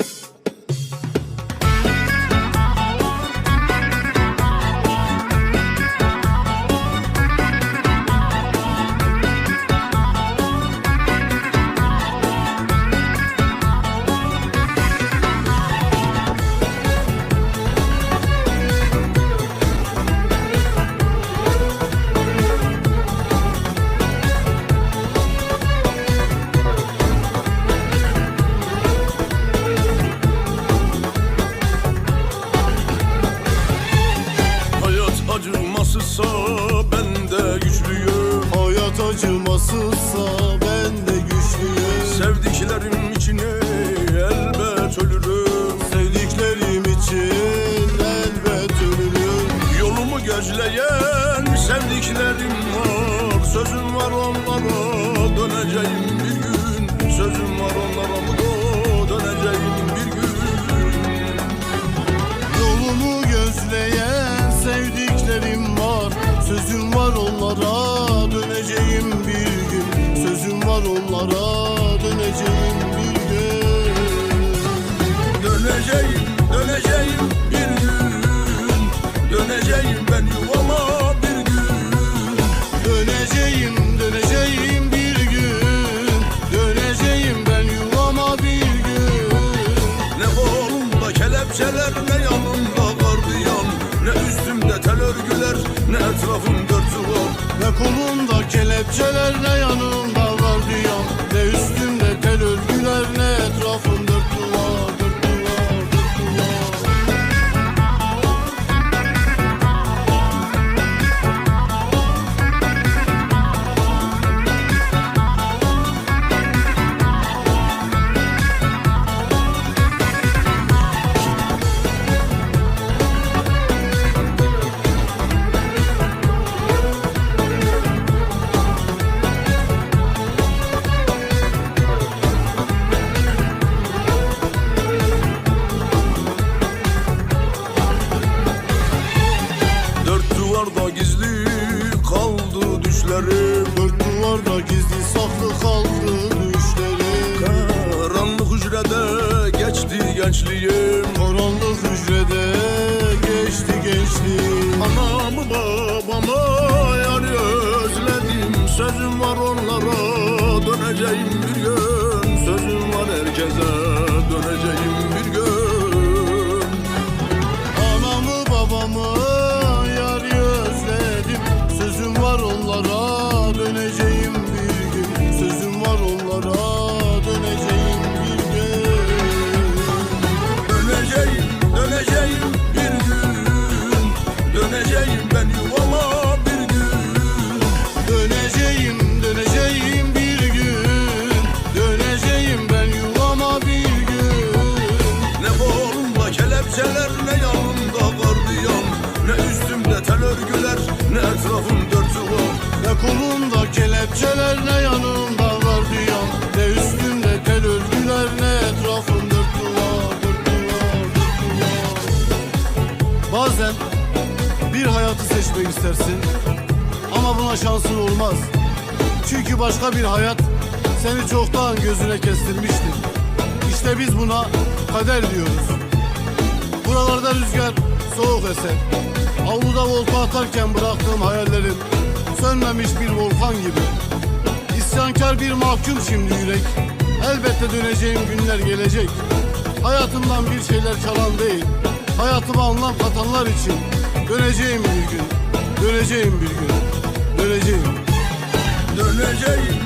you acımasızsa ben de güçlüyüm. Sevdiklerim içine elbet ölürüm. Sevdiklerim için elbet ölürüm. Yolumu gözleyen sevdiklerim var. Sözüm var onlara döneceğim bir gün. Sözüm var onlara da döneceğim bir gün. Yolumu gözleyen sevdiklerim var. Sözüm var onlara Onlara döneceğim bir gün. Döneceğim, döneceğim bir gün. Döneceğim ben yuvama bir gün. Döneceğim, döneceğim bir gün. Döneceğim ben yuvama bir gün. Ne kolumda kelepçeler ne yanımda gardiyan. Ne üstümde tel örgüler ne etrafım dört duvar. Ne kolumda kelepçeler ne yanımda duvarda gizli kaldı düşlerim Dört duvarda gizli saklı kaldı düşlerim Karanlık hücrede geçti gençliğim. Karanlık hücrede geçti gençliğim. Anamı babamı yar özledim. Sözüm var onlara döneceğim bir gün. Sözüm var herkese döneceğim bir gün. Sözüm var onlara bir hayatı seçmek istersin. Ama buna şansın olmaz. Çünkü başka bir hayat seni çoktan gözüne kestirmiştir. İşte biz buna kader diyoruz. Buralarda rüzgar soğuk eser. Avluda volta atarken bıraktığım hayallerim Sönmemiş bir volkan gibi. İsyankar bir mahkum şimdi yürek. Elbette döneceğim günler gelecek. Hayatımdan bir şeyler çalan değil Hayatıma anlam katanlar için Döneceğim bir gün. Döneceğim bir gün. Döneceğim. Döneceğim,